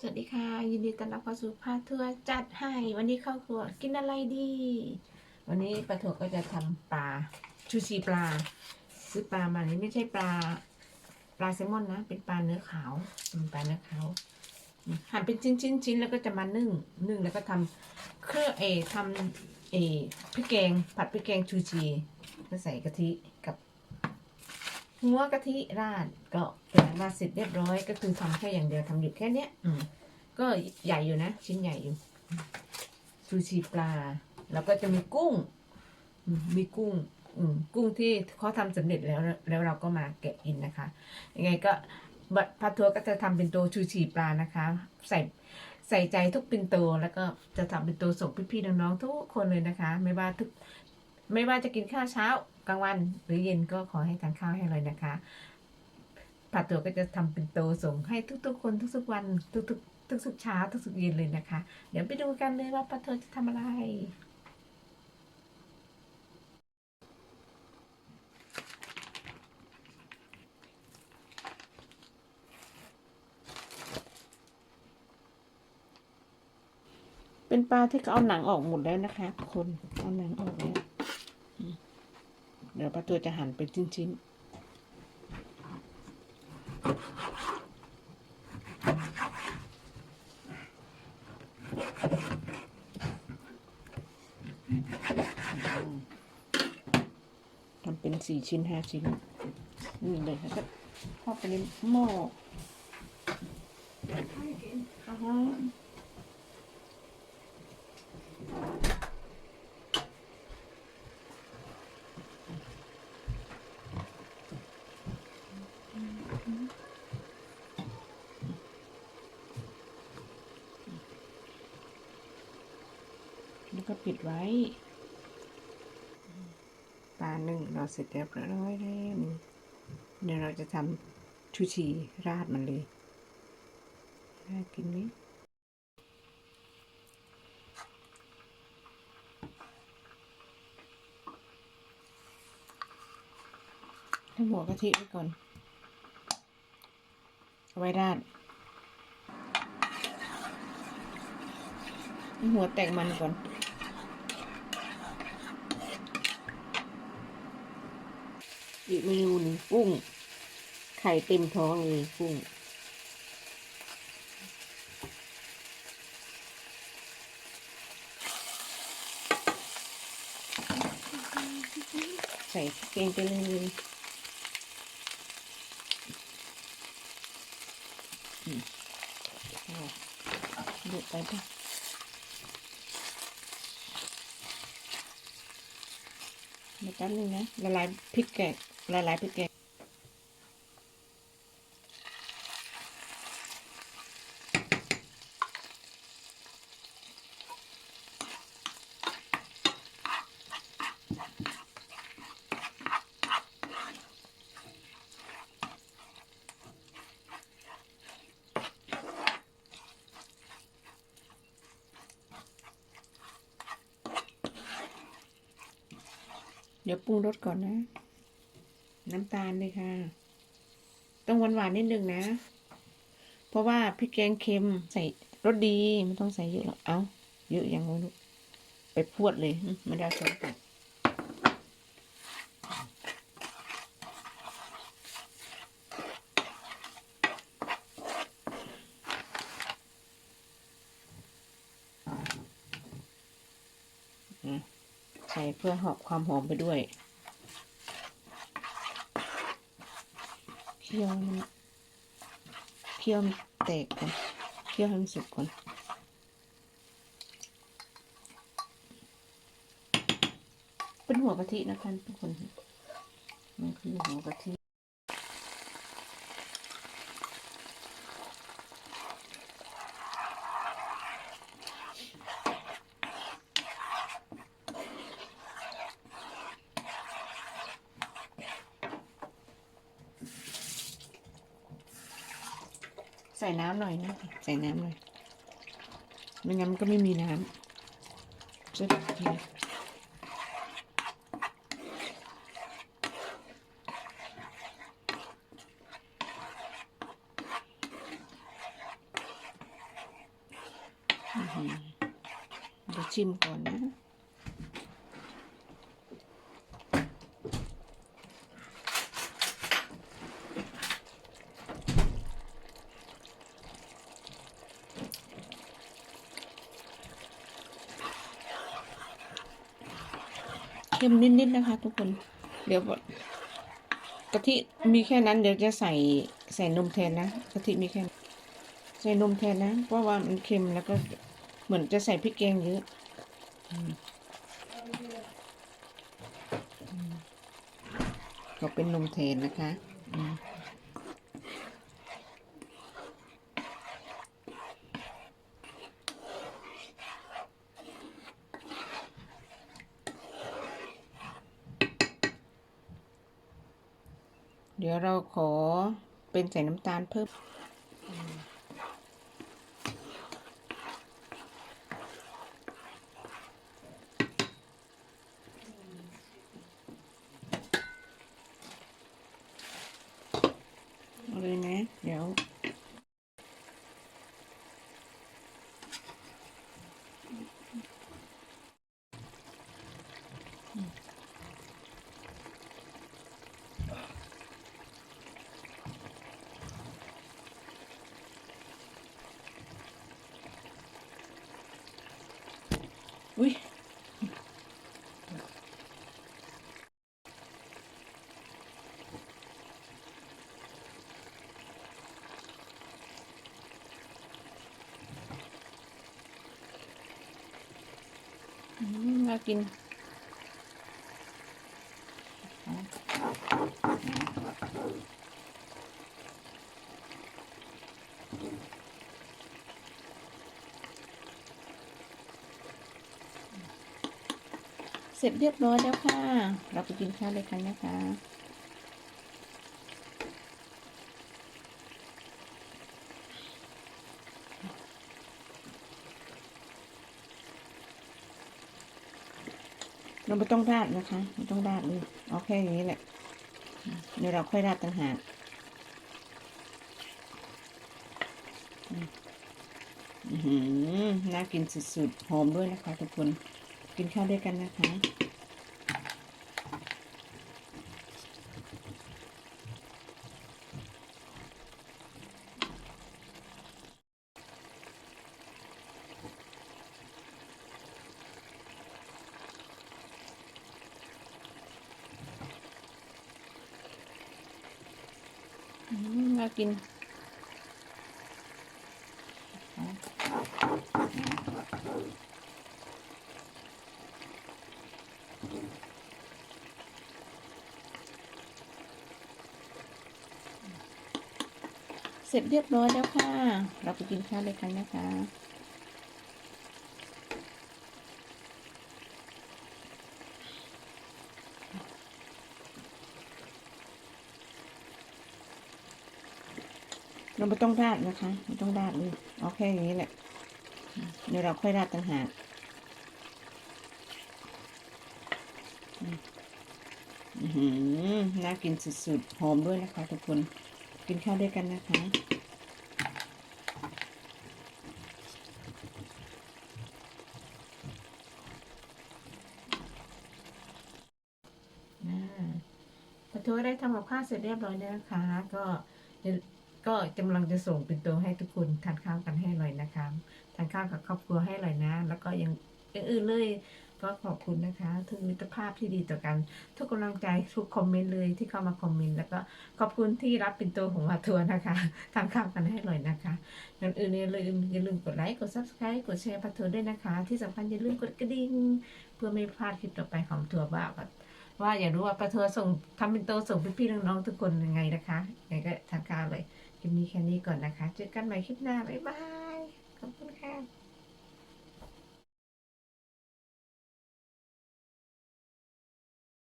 สวัสดีค่ะ ยินดีต้อนรับเข้าสู่พาทัวร์จัดให้ วันนี้เข้าครัวกินอะไรดี วันนี้ปลาถั่วก็จะทำปลาชูชีปลา ซื้อปลามานี่ไม่ใช่ปลา ปลาแซลมอนนะ เป็นปลาเนื้อขาวเป็นปลาเนื้อขาวหั่นเป็นชิ้นชิ้นชิ้นแล้วก็จะมานึ่งนึ่งแล้วก็ทำเครื่องเอทำเออพริกแกงผัดพริกแกงชูชีก็ใส่กะทิกับ หัวกะทิราดก็เป็นอันว่าเสร็จเรียบร้อยก็คือทำแค่อย่างเดียวทำอยู่แค่เนี้ย อืมก็ใหญ่อยู่นะ ชิ้นใหญ่อยู่ซูชิปลา แล้วก็จะมีกุ้ง มีกุ้ง อืมกุ้งที่เขาทำสำเร็จแล้วแล้วเราก็มาแกะกินนะคะยังไงก็บัตรพาทัวก็จะทำเป็นโตชูชีปลานะคะ ใส่ใส่ใจทุกปินโตแล้วก็จะทำเป็นโตส่งพี่ๆน้องๆทุกคนเลยนะคะ ไม่ว่าทุกไม่ว่าจะกินข้าวเช้า กลางวันหรือเย็นก็ขอให้ทานข้าวให้เลยนะคะผัดตัวก็จะทำเป็นโตส่งให้ทุกๆ คนทุกๆวันทุกๆทุกๆเช้าทุกๆเย็นเลยนะคะ เดี๋ยวไปดูกันเลยว่าผัดตัวจะทำอะไรเป็นปลาที่เขาเอาหนังออกหมดแล้วนะคะ คนเอาหนังออกแล้ว ดี๋ยวปลาตัวจะหั่นเป็นชิ้นๆทำเป็นสี่ชิ้นห้าชิ้น นี่เลยค่ะก็ทอดไปในหม้ออ่าฮะ แล้ว ก็ปิดไว้ปลาหนึ่งเราเสร็จเรียบร้อยแล้วเดี๋ยวเราจะทำชูชีราดมันเลยน่ากินไหมให้หัวกะทิไว้ก่อนเอาไว้ราดหัวแตกมันก่อน อีกเมนูนึ่งกุ้ง ไข่เต็มท้องเลยกุ้งใส่พริกงไปเลยอืมเอาดูไปป่ะเดี๋ยวแป๊บนึงนะละลายพริกแกง ละลายพริกแกงเดี๋ยวปรุงรสก่อนนะ น้ำตาลเลยค่ะ ต้องหวานหวานๆนิดนึงนะ เพราะว่าพริกแกงเค็มใส่รสดีไม่ต้องใส่เยอะหรอก เอาเยอะยังไงลูกไปพวดเลยมไม่ได้เอาช้อนตักอืมใส่เพื่อหอบความหอมไปด้วย เคี่ยวมันเคี่ยวมันแตกก่อนเคี่ยวให้มันสุกก่อนเป็นหัวกะทินะคะทุกคนมันคือหัวกะทิ ใส่น้ำหน่อยนะใส่น้ำหน่อยไม่งั้นมันก็ไม่มีน้ำใช่ไหมเดี๋ยวชิมก่อนนะ เค็มนิดๆนะคะ ทุกคน เดี๋ยวกะทิมีแค่นั้นเดี๋ยวจะใส่ใส่นมแทนนะกะทิมีแค่ใส่นมแทนนะ เพราะว่ามันเค็มแล้วก็เหมือนจะใส่พริกแกงเยอะก็เป็นนมแทนนะคะ เดี๋ยวเราขอเป็นใส่น้ำตาลเพิ่ม เอาเลยนะ เดี๋ยว อุ้ยอืมน่ากิน ร็จเรียบร้อยแล้วค่ะ เราไปกินข้าวเลยกันนะคะเราไม่ต้องราดนะคะไม่ต้องราดเลยเอาแค่อย่างนี้แหละเดี๋ยวเราค่อยราดต่างหากอืมน่ากินสุดๆหอมด้วยนะคะทุกคน กินข้าวด้วยกันนะคะอืมน่ากิน เสร็จเรียบร้อยแล้วค่ะ เราไปกินข้าวเลยกันนะคะเราไม่ต้องราดนะคะ ไม่ต้องราดเลยเอาแค่นี้แหละ เดี๋ยวเราค่อยราดต่างหากอืมอื้อหือ น่ากินสุดๆ หอมด้วยนะคะทุกคน กินข้าวด้วยกันนะคะอ่าขอโทษได้ทำกับข้าวเสร็จเรียบร้อยแล้วนะคะ ก็ก็กำลังจะส่งเป็นตัวให้ทุกคนทานข้าวกันให้อร่อยนะคะ ทานข้าวกับครอบครัวให้อร่อยนะ แล้วก็ยังอื่นๆเลย ก็ขอบคุณนะคะ ทุกมิตรภาพที่ดีต่อกัน ทุกกำลังใจทุกคอมเมนต์เลยที่เข้ามาคอมเมนต์แล้วก็ขอบคุณที่รับเป็นตัวของมาทัวร์นะคะทานข้าวกันให้อร่อยนะคะก่อนอื่นอย่าลืมอย่าลืมกดไลค์กด subscribe กดแชร์พัทัวร์ด้วยนะคะ ที่สำคัญอย่าลืมกดกระดิ่งเพื่อไม่พลาดคลิปต่อไปของทัวร์บ้าว่าอยากรู้ว่าปลาทัวส่งทำเป็นโตส่งพี่ๆน้องๆทุกคนยังไงนะคะยังไงก็ทานข้าวเลยคลิปนี้แค่นี้ก่อนนะคะเจอกันใหม่คลิปหน้าบ๊ายบายขอบคุณค่ะ